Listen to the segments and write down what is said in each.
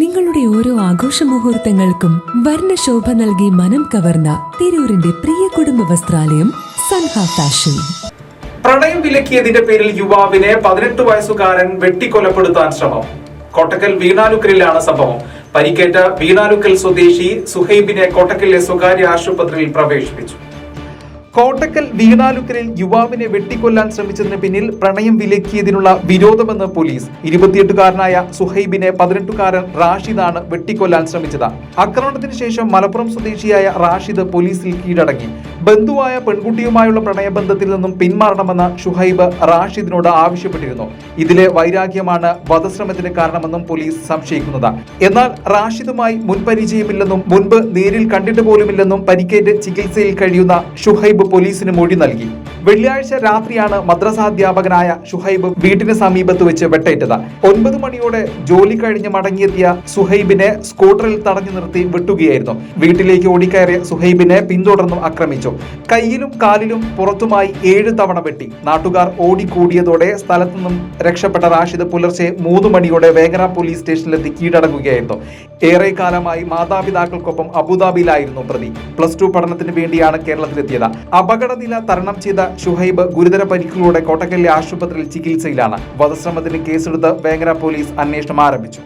നിങ്ങളുടെ ഓരോ ആഘോഷ മുഹൂർത്തങ്ങൾക്കും വർണശോഭ നൽകി മനം കവർന്ന തിരൂരിന്റെ പ്രിയ കുടുംബ വസ്ത്രാലയം സൻഹ ഫാഷൻ. പ്രണയം വിലക്കിയതിന്റെ പേരിൽ യുവാവിനെ പതിനെട്ട് വയസ്സുകാരൻ വെട്ടിക്കൊലപ്പെടുത്താൻ ശ്രമം. കോട്ടക്കൽ വീണാലുക്കലിലാണ് സംഭവം. പരിക്കേറ്റ വീണാലുക്കൽ സ്വദേശി സുഹൈബിനെ കോട്ടക്കലിലെ സ്വകാര്യ ആശുപത്രിയിൽ പ്രവേശിപ്പിച്ചു. കോട്ടക്കൽ വീണാലുക്കലിൽ യുവാവിനെ വെട്ടിക്കൊല്ലാൻ ശ്രമിച്ചതിന് പിന്നിൽ പ്രണയം വിലക്കിയതിനുള്ള വിരോധമെന്ന് പോലീസ്. ഇരുപത്തിയെട്ടുകാരനായ സുഹൈബിനെ പതിനെട്ടുകാരൻ റാഷിദാണ് വെട്ടിക്കൊല്ലാൻ ശ്രമിച്ചത്. ആക്രമണത്തിന് ശേഷം മലപ്പുറം സ്വദേശിയായ റാഷിദ് പോലീസിൽ കീഴടങ്ങി. ബന്ധുവായ പെൺകുട്ടിയുമായുള്ള പ്രണയബന്ധത്തിൽ നിന്നും പിന്മാറണമെന്ന് ഷുഹൈബ് റാഷിദിനോട് ആവശ്യപ്പെട്ടിരുന്നു. ഇതിലെ വൈരാഗ്യമാണ് വധശ്രമത്തിന് കാരണമെന്നും പോലീസ് സംശയിക്കുന്നത്. എന്നാൽ റാഷിദുമായി മുൻപരിചയമില്ലെന്നും മുൻപ് നേരിൽ കണ്ടിട്ട് പോലുമില്ലെന്നും പരിക്കേറ്റ് ചികിത്സയിൽ കഴിയുന്ന ഷുഹൈബ് പോലീസിന് മൊഴി നൽകി. വെള്ളിയാഴ്ച രാത്രിയാണ് മദ്രസാധ്യാപകനായ ഷുഹൈബ് വീട്ടിന് സമീപത്ത് വെച്ച് വെട്ടേറ്റത്. ഒൻപത് മണിയോടെ ജോലി കഴിഞ്ഞ് മടങ്ങിയെത്തിയ സുഹൈബിനെ സ്കൂട്ടറിൽ തടഞ്ഞു നിർത്തി വെട്ടുകയായിരുന്നു. വീട്ടിലേക്ക് ഓടിക്കയറിയ സുഹൈബിനെ പിന്തുടർന്നും ആക്രമിച്ചു. കയ്യിലും കാലിലും പുറത്തുമായി ഏഴ് തവണ വെട്ടി. നാട്ടുകാർ ഓടിക്കൂടിയതോടെ സ്ഥലത്തു നിന്നും രക്ഷപ്പെട്ട റാഷിദ് പുലർച്ചെ മൂന്ന് മണിയോടെ വേങ്ങര പോലീസ് സ്റ്റേഷനിലെത്തി കീഴടങ്ങുകയായിരുന്നു. ഏറെ കാലമായി മാതാപിതാക്കൾക്കൊപ്പം അബുദാബിയിലായിരുന്നു പ്രതി. പ്ലസ് ടു പഠനത്തിന് വേണ്ടിയാണ് കേരളത്തിലെത്തിയത്. അപകടനില തരണം ചെയ്ത ഷുഹൈബ് ഗുരുതര പരിക്കുകളോടെ കോട്ടക്കലിലെ ആശുപത്രിയിൽ ചികിത്സയിലാണ്. വധശ്രമത്തിന് കേസെടുത്ത് വേങ്ങര പോലീസ് അന്വേഷണം ആരംഭിച്ചു.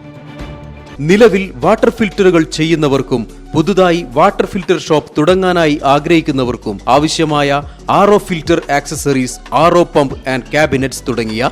നിലവിൽ വാട്ടർ ഫിൽറ്ററുകൾ ചെയ്യുന്നവർക്കും പുതുതായി വാട്ടർ ഫിൽറ്റർ ഷോപ്പ് തുടങ്ങാനായി ആഗ്രഹിക്കുന്നവർക്കും ആവശ്യമായ R filter accessories R pump and cabinets തുടങ്ങിയ